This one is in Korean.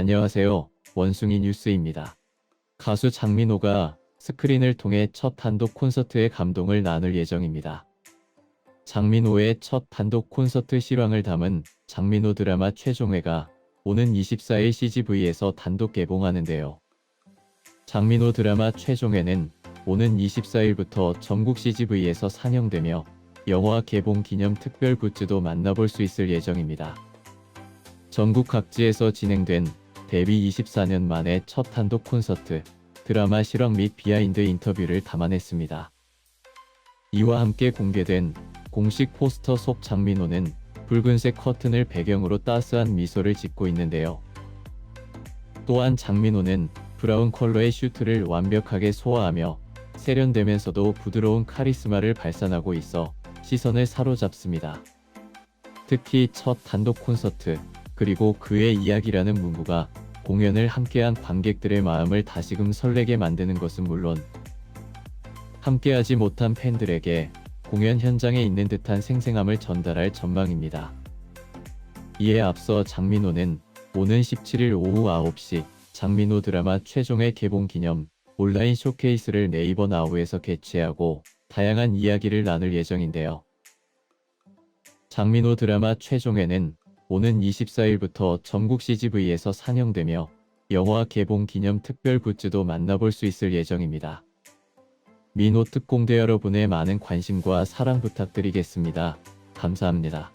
안녕하세요. 원숭이 뉴스입니다. 가수 장민호가 스크린을 통해 첫 단독 콘서트의 감동을 나눌 예정입니다. 장민호의 첫 단독 콘서트 실황을 담은 장민호 드라마 최종회가 오는 24일 CGV에서 단독 개봉하는데요. 장민호 드라마 최종회는 오는 24일부터 전국 CGV에서 상영되며 영화 개봉 기념 특별 굿즈도 만나볼 수 있을 예정입니다. 전국 각지에서 진행된 데뷔 24년 만에 첫 단독 콘서트, 드라마 실황 및 비하인드 인터뷰를 담아냈습니다. 이와 함께 공개된 공식 포스터 속 장민호는 붉은색 커튼을 배경으로 따스한 미소를 짓고 있는데요. 또한 장민호는 브라운 컬러의 슈트를 완벽하게 소화하며 세련되면서도 부드러운 카리스마를 발산하고 있어 시선을 사로잡습니다. 특히 첫 단독 콘서트, 그리고 그의 이야기라는 문구가 공연을 함께한 관객들의 마음을 다시금 설레게 만드는 것은 물론 함께하지 못한 팬들에게 공연 현장에 있는 듯한 생생함을 전달할 전망입니다. 이에 앞서 장민호는 오는 17일 오후 9시 장민호 드라마 최종의 개봉 기념 온라인 쇼케이스를 네이버 나우에서 개최하고 다양한 이야기를 나눌 예정인데요. 장민호 드라마 최종회는 오는 24일부터 전국 CGV에서 상영되며 영화 개봉 기념 특별 굿즈도 만나볼 수 있을 예정입니다. 민호 특공대 여러분의 많은 관심과 사랑 부탁드리겠습니다. 감사합니다.